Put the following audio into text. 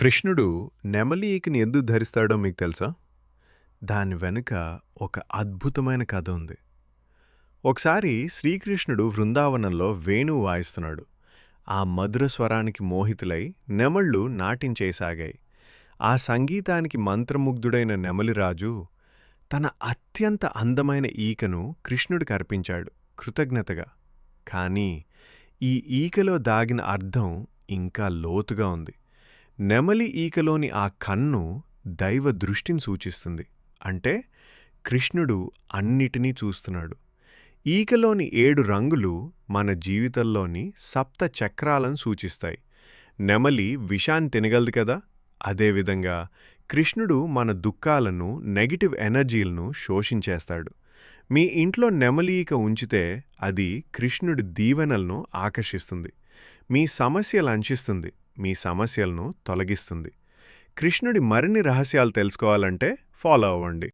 కృష్ణుడు నెమలి ఈకని ఎందుకు ధరిస్తాడో మీకు తెలుసా? దాని వెనుక ఒక అద్భుతమైన కథ ఉంది. ఒకసారి శ్రీకృష్ణుడు బృందావనంలో వేణువు వాయిస్తున్నాడు. ఆ మధుర స్వరానికి మోహితులై నెమళ్ళు నాటించేసాగాయి ఆ సంగీతానికి మంత్రముగ్ధుడైన నెమలిరాజు తన అత్యంత అందమైన ఈకను కృష్ణుడికి అర్పించాడు కృతజ్ఞతగా. కానీ ఈ ఈకలో దాగిన అర్థం ఇంకా లోతుగా ఉంది. నెమలి ఈకలోని ఆ కన్ను దైవ దృష్టిని సూచిస్తుంది. అంటే కృష్ణుడు అన్నిటినీ చూస్తున్నాడు. ఈకలోని ఏడు రంగులు మన జీవితంలోని సప్త చక్రాలను సూచిస్తాయి. నెమలి విషాన్ని తినగలదు కదా? అదేవిధంగా కృష్ణుడు మన దుఃఖాలను నెగిటివ్ ఎనర్జీలను శోషించేస్తాడు. మీ ఇంట్లో నెమలి ఈక ఉంచితే అది కృష్ణుడి దీవెనలను ఆకర్షిస్తుంది. మీ సమస్యలు అంచిస్తుంది. మీ సమస్యలను తొలగిస్తుంది. కృష్ణుడి మరిన్ని రహస్యాలు తెలుసుకోవాలంటే ఫాలో అవ్వండి.